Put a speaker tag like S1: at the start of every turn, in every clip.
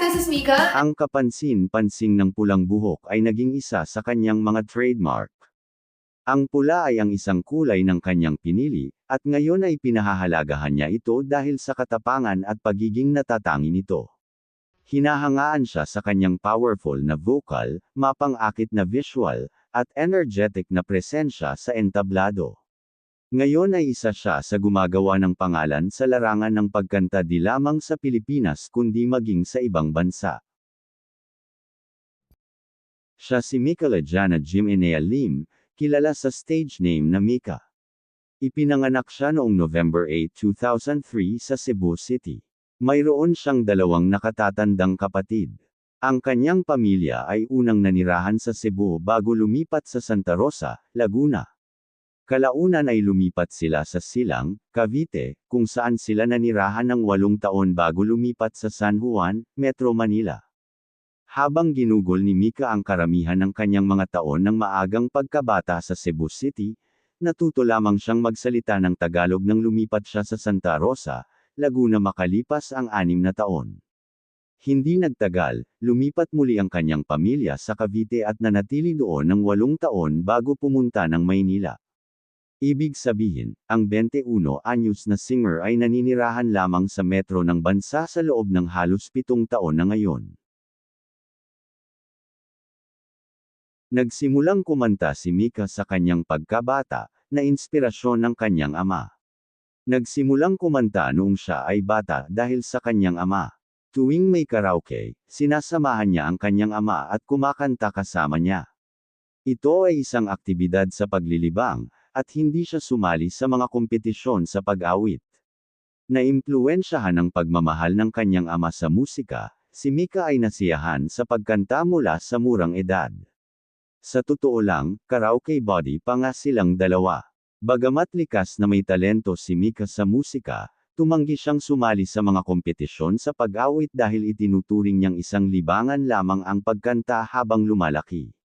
S1: this is Mika.
S2: Ang kapansin-pansing ng pulang buhok ay naging isa sa kanyang mga trademark. Ang pula ay ang isang kulay ng kanyang pinili, at ngayon ay pinahahalagahan niya ito dahil sa katapangan at pagiging natatangi nito. Hinahangaan siya sa kanyang powerful na vocal, mapang-akit na visual, at energetic na presensya sa entablado. Ngayon ay isa siya sa gumagawa ng pangalan sa larangan ng pagkanta di lamang sa Pilipinas kundi maging sa ibang bansa. Siya si Mika Lajana Jimenea Lim, kilala sa stage name na Mika. Ipinanganak siya noong November 8, 2003 sa Cebu City. Mayroon siyang dalawang nakatatandang kapatid. Ang kanyang pamilya ay unang nanirahan sa Cebu bago lumipat sa Santa Rosa, Laguna. Kalaunan ay lumipat sila sa Silang, Cavite, kung saan sila nanirahan ng walong taon bago lumipat sa San Juan, Metro Manila. Habang ginugol ni Mika ang karamihan ng kanyang mga taon ng maagang pagkabata sa Cebu City, natuto lamang siyang magsalita ng Tagalog nang lumipat siya sa Santa Rosa, Laguna makalipas ang anim na taon. Hindi nagtagal, lumipat muli ang kanyang pamilya sa Cavite at nanatili doon ng walong taon bago pumunta ng Maynila. Ibig sabihin, ang 21 anyos na singer ay naninirahan lamang sa metro ng bansa sa loob ng halos pitong taon na ngayon. Nagsimulang kumanta si Mika sa kanyang pagkabata, na inspirasyon ng kanyang ama. Nagsimulang kumanta noong siya ay bata dahil sa kanyang ama. Tuwing may karaoke, sinasamahan niya ang kanyang ama at kumakanta kasama niya. Ito ay isang aktibidad sa paglilibang, at hindi siya sumali sa mga kompetisyon sa pag-awit. Naimpluwensyahan ng pagmamahal ng kanyang ama sa musika, si Mika ay nasiyahan sa pagkanta mula sa murang edad. Sa totoo lang, karaoke body pa nga silang dalawa. Bagamat likas na may talento si Mika sa musika, tumanggi siyang sumali sa mga kompetisyon sa pag-awit dahil itinuturing niyang isang libangan lamang ang pagkanta habang lumalaki.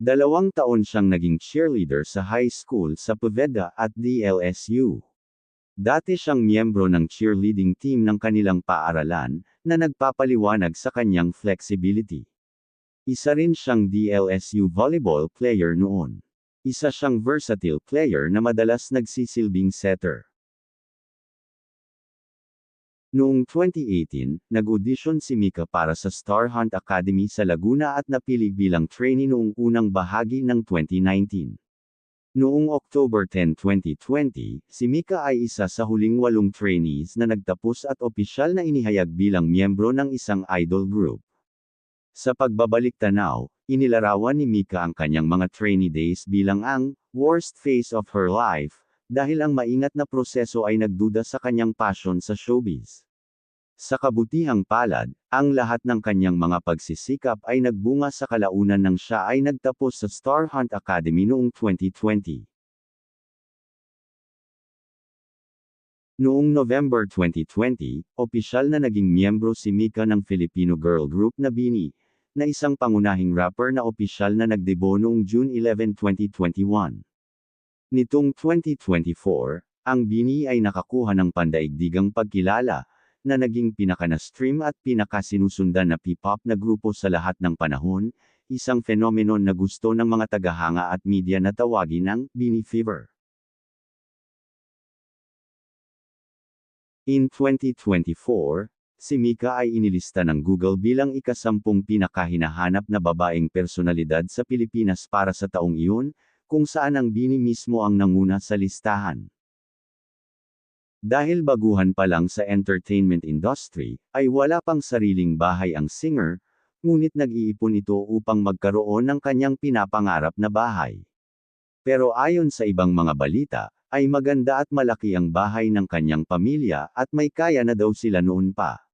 S2: Dalawang taon siyang naging cheerleader sa high school sa Poveda at DLSU. Dati siyang miyembro ng cheerleading team ng kanilang paaralan, na nagpapaliwanag sa kanyang flexibility. Isa rin siyang DLSU volleyball player noon. Isa siyang versatile player na madalas nagsisilbing setter. Noong 2018, nag-audition si Mika para sa Star Hunt Academy sa Laguna at napili bilang trainee noong unang bahagi ng 2019. Noong October 10, 2020, si Mika ay isa sa huling walong trainees na nagtapos at opisyal na inihayag bilang miyembro ng isang idol group. Sa pagbabalik tanaw, inilarawan ni Mika ang kanyang mga trainee days bilang ang worst phase of her life, dahil ang maingat na proseso ay nagduda sa kanyang passion sa showbiz. Sa kabutihang palad, ang lahat ng kanyang mga pagsisikap ay nagbunga sa kalaunan nang siya ay nagtapos sa Star Hunt Academy noong 2020. Noong November 2020, opisyal na naging miyembro si Mika ng Filipino girl group na Bini, na isang pangunahing rapper na opisyal na nagdebo noong June 11, 2021. Nitong 2024, ang Bini ay nakakuha ng pandaigdigang pagkilala, na naging pinaka-na-stream at pinaka-sinusundan na P-pop na grupo sa lahat ng panahon, isang phenomenon na gusto ng mga tagahanga at media na tawagin ng Bini Fever. In 2024, si Mika ay inilista ng Google bilang ikasampung pinakahinahanap na babaeng personalidad sa Pilipinas para sa taong iyon, kung saan ang Bini mismo ang nanguna sa listahan. Dahil baguhan pa lang sa entertainment industry, ay wala pang sariling bahay ang singer, ngunit nag-iipon ito upang magkaroon ng kanyang pinapangarap na bahay. Pero ayon sa ibang mga balita, ay maganda at malaki ang bahay ng kanyang pamilya at may kaya na daw sila noon pa.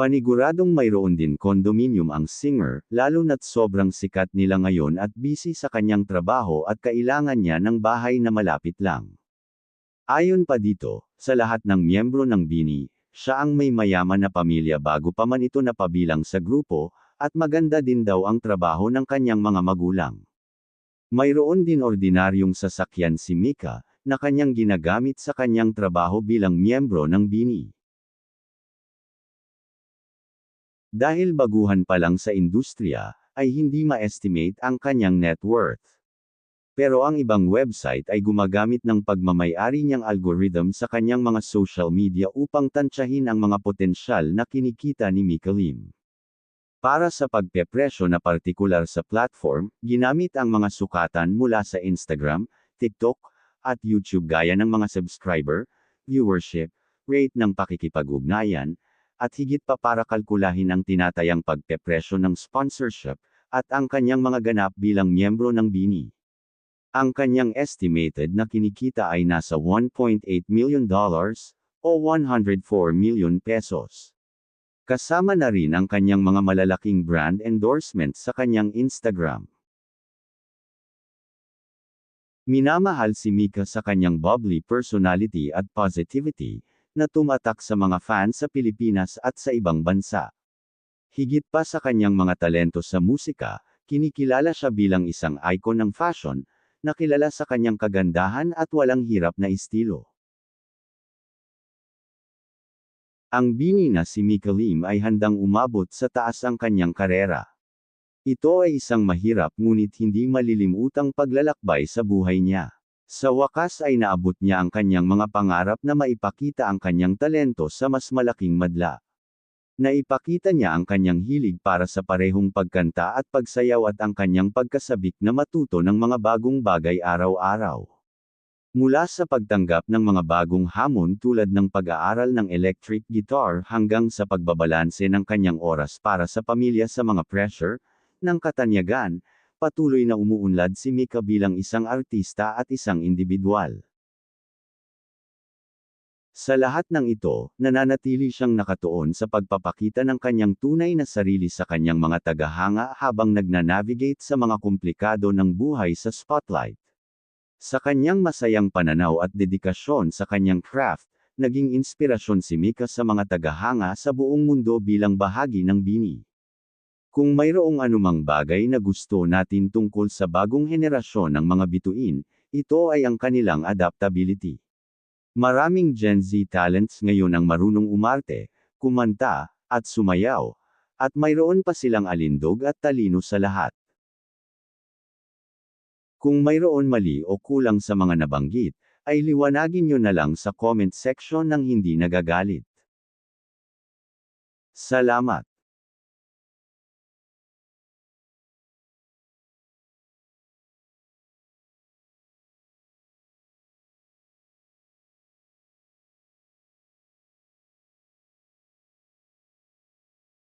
S2: Paniguradong mayroon din condominium ang singer, lalo na't sobrang sikat nila ngayon at busy sa kanyang trabaho at kailangan niya ng bahay na malapit lang. Ayon pa dito, sa lahat ng miyembro ng Bini, siya ang may mayaman na pamilya bago pa man ito napabilang sa grupo, at maganda din daw ang trabaho ng kanyang mga magulang. Mayroon din ordinaryong sasakyan si Mika, na kanyang ginagamit sa kanyang trabaho bilang miyembro ng Bini. Dahil baguhan pa lang sa industriya, ay hindi ma-estimate ang kanyang net worth. Pero ang ibang website ay gumagamit ng pagmamayari niyang algorithm sa kanyang mga social media upang tansyahin ang mga potensyal na kinikita ni Mika Lim. Para sa pagpepresyo na partikular sa platform, ginamit ang mga sukatan mula sa Instagram, TikTok, at YouTube gaya ng mga subscriber, viewership, rate ng pakikipag-ugnayan, at higit pa para kalkulahin ang tinatayang pagpepresyo ng sponsorship, at ang kanyang mga ganap bilang miyembro ng BINI. Ang kanyang estimated na kinikita ay nasa 1.8 million dollars, o 104 million pesos. Kasama na rin ang kanyang mga malalaking brand endorsements sa kanyang Instagram. Minamahal si Mika sa kanyang bubbly personality at positivity, na tumatak sa mga fans sa Pilipinas at sa ibang bansa. Higit pa sa kanyang mga talento sa musika, kinikilala siya bilang isang icon ng fashion, na kilala sa kanyang kagandahan at walang hirap na estilo. Ang bini na si Mika Lim ay handang umabot sa taas ang kanyang karera. Ito ay isang mahirap ngunit hindi malilimutang paglalakbay sa buhay niya. Sa wakas ay naabot niya ang kanyang mga pangarap na maipakita ang kanyang talento sa mas malaking madla. Naipakita niya ang kanyang hilig para sa parehong pagkanta at pagsayaw at ang kanyang pagkasabik na matuto ng mga bagong bagay araw-araw. Mula sa pagtanggap ng mga bagong hamon tulad ng pag-aaral ng electric guitar hanggang sa pagbabalanse ng kanyang oras para sa pamilya sa mga pressure, ng katanyagan, patuloy na umuunlad si Mika bilang isang artista at isang individual. Sa lahat ng ito, nananatili siyang nakatuon sa pagpapakita ng kanyang tunay na sarili sa kanyang mga tagahanga habang nagnanavigate sa mga komplikado ng buhay sa spotlight. Sa kanyang masayang pananaw at dedikasyon sa kanyang craft, naging inspirasyon si Mika sa mga tagahanga sa buong mundo bilang bahagi ng Bini. Kung mayroong anumang bagay na gusto natin tungkol sa bagong henerasyon ng mga bituin, ito ay ang kanilang adaptability. Maraming Gen Z talents ngayon ang marunong umarte, kumanta, at sumayaw, at mayroon pa silang alindog at talino sa lahat. Kung mayroon mali o kulang sa mga nabanggit, ay liwanagin nyo na lang sa comment section ng hindi nagagalit. Salamat.